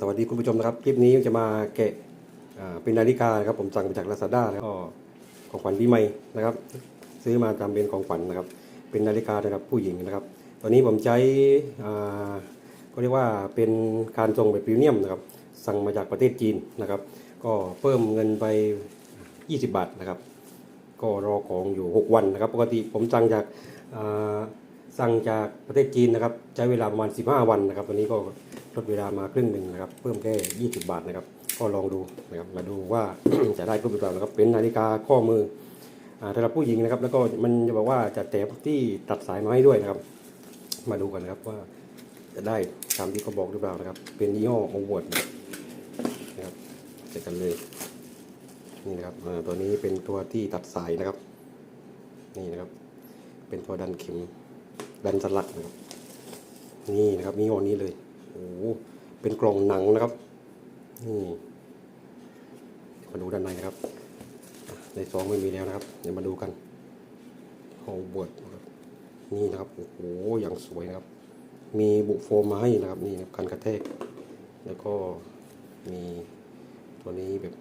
สวัสดีคุณผู้ชมนะครับ คลิปนี้จะมาแกะเป็นนาฬิกานะครับ ผมสั่งมาจาก Lazada นะครับก็ของขวัญปีใหม่นะครับ ซื้อมาทำเป็นของขวัญนะครับ เป็นนาฬิกาสำหรับผู้หญิงนะครับ ตอนนี้ผมใช้ก็เรียกว่าเป็นการส่งแบบพรีเมียมนะครับ สั่งมาจากประเทศจีนนะครับ ก็เพิ่มเงินไป 20 บาทนะครับ ก็รอของอยู่ 6 วันนะครับ ปกติผมสั่งจากสั่งจากประเทศจีนนะครับ ใช้เวลาประมาณ 15 วันนะครับวันนี้ก็ ลดเวลามาครึ่งหนึ่งนะครับ เพิ่มแค่ 20 บาทนะครับ ก็ลองดูนะครับ มาดูว่าจะได้ครบหรือเปล่านะครับ เป็นนาฬิกาข้อมืออ่าสำหรับผู้หญิงนะครับ แล้วก็มันจะบอกว่าจะแถมที่ตัดสายมาให้ด้วยนะครับ มาดูกันนะครับว่าจะได้ตามที่เขาบอกหรือเปล่านะครับ เป็นยี่ห้อโอเวิร์ดนะครับเจอกันเลย นี่นะครับตัวนี้เป็นตัวที่ตัดสายนะครับ นี่นะครับ เป็นตัวดันเข็มดันสลักนะครับ นี่นะครับนี่ห้อนี้เลย โอ้เป็นกล่องหนังนะครับนี่มาดูด้านในนะครับ ในซองไม่มีแล้วนะครับ เดี๋ยวมาดูกันห้องบวชนะครับนี่นะครับโอ้โหอย่างสวยนะครับ มีบุโฟมมาให้นะครับนี่นะครับกันกระแทก แล้วก็มีตัวนี้แบบ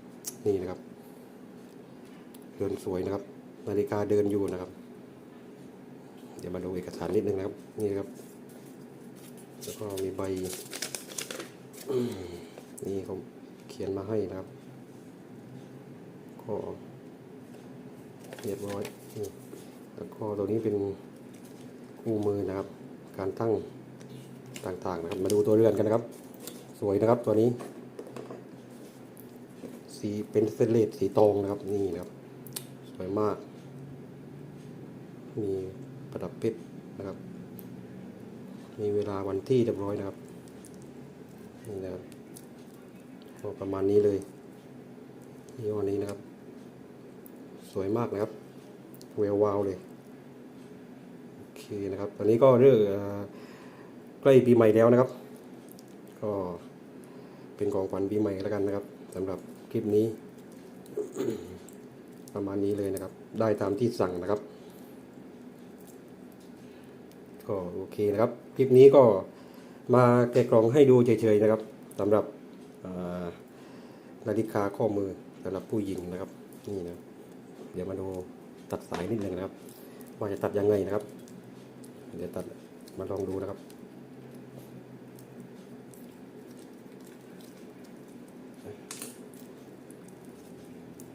นี่นะครับเดินสวยนะครับ นาฬิกาเดินอยู่นะครับ เดี๋ยวมาดูเอกสารนิดนึงนะครับ นี่นะครับ แล้วก็มีใบนี่เขาเขียนมาให้นะครับ ก็เรียบร้อยแล้วก็ตัวนี้เป็นคู่มือนะครับ การตั้งต่างๆนะครับ มาดูตัวเรือนกันนะครับ สวยนะครับตัวนี้ สีเป็นเตนเลสสีทองนะครับนี่นะครับ สวยมาก มีประดับเพชรนะครับ มีเวลาวันที่เรียบร้อยนะครับนี่นะครับก็ประมาณนี้เลยยี่ห้อนี้นะครับ สวยมากนะครับเวลวาวเลยโอเคนะครับตอนนี้ก็เรื่องใกล้ปีใหม่แล้วนะครับ ก็เป็นของขวัญปีใหม่แล้วกันนะครับสำหรับคลิปนี้ ประมาณนี้เลยนะครับ ได้ตามที่สั่งนะครับ ก็โอเคนะครับคลิปนี้ก็มาแกะกล่องให้ดูเฉยๆนะครับสำหรับนาฬิกาข้อมือสำหรับผู้หญิงนะครับนี่นะเดี๋ยวมาดูตัดสายนิดนึงนะครับ ว่าจะตัดยังไงนะครับ เดี๋ยวตัดมาลองดูนะครับ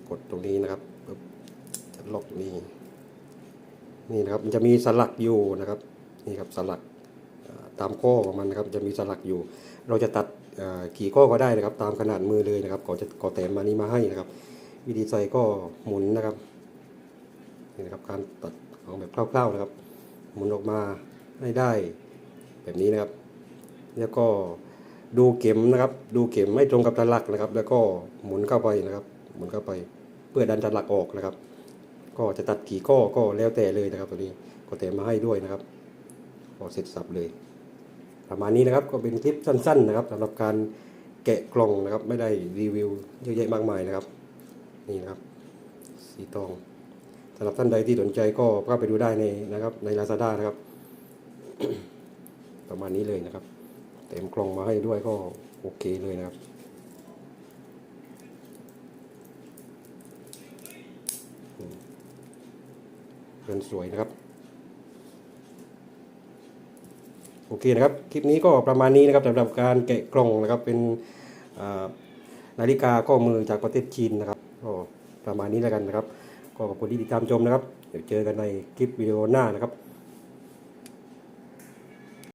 กดตรงนี้นะครับปึ๊บจะล็อกนี่นี่นะครับ มันจะมีสลักอยู่นะครับ นี่ครับสลักตามข้อของมันนะครับจะมีสลักอยู่ เราจะตัดกี่ข้อก็ได้นะครับ ตามขนาดมือเลยนะครับก็จะก็แถมมานี้มาให้นะครับ วิธีใส่ก็หมุนนะครับนี่นะครับการตัดของแบบคร่าวๆนะครับ หมุนออกมาให้ได้แบบนี้นะครับ แล้วก็ดูเข็มนะครับ ดูเข็มไม่ตรงกับตลักนะครับ แล้วก็หมุนเข้าไปนะครับ หมุนเข้าไปเพื่อดันตลักออกนะครับ ก็จะตัดกี่ข้อก็แล้วแต่เลยนะครับ ตัวนี้ก็แถมมาให้ด้วยนะครับ ก็เสร็จสับเลย ประมาณนี้นะครับก็เป็นคลิปสั้น ๆ นะครับสำหรับการแกะกล่องนะครับ ไม่ได้รีวิวเยอะแยะมากมายนะครับ นี่นะครับ สีทองสำหรับท่านใดที่สนใจก็เข้าไปดูได้ในนะครับ ใน Lazada นะครับ ประมาณนี้เลยนะครับ เต็มกล่องมาให้ด้วยก็โอเคเลยนะครับเงินสวยนะครับ โอเคนะครับ คลิปนี้ก็ประมาณนี้นะครับสำหรับการแกะกล่องนะครับเป็นนาฬิกาข้อมือจากประเทศจีนนะครับก็ประมาณนี้แล้วกันนะครับ ก็ขอบคุณที่ติดตามชมนะครับ เดี๋ยวเจอกันในคลิปวิดีโอหน้านะครับ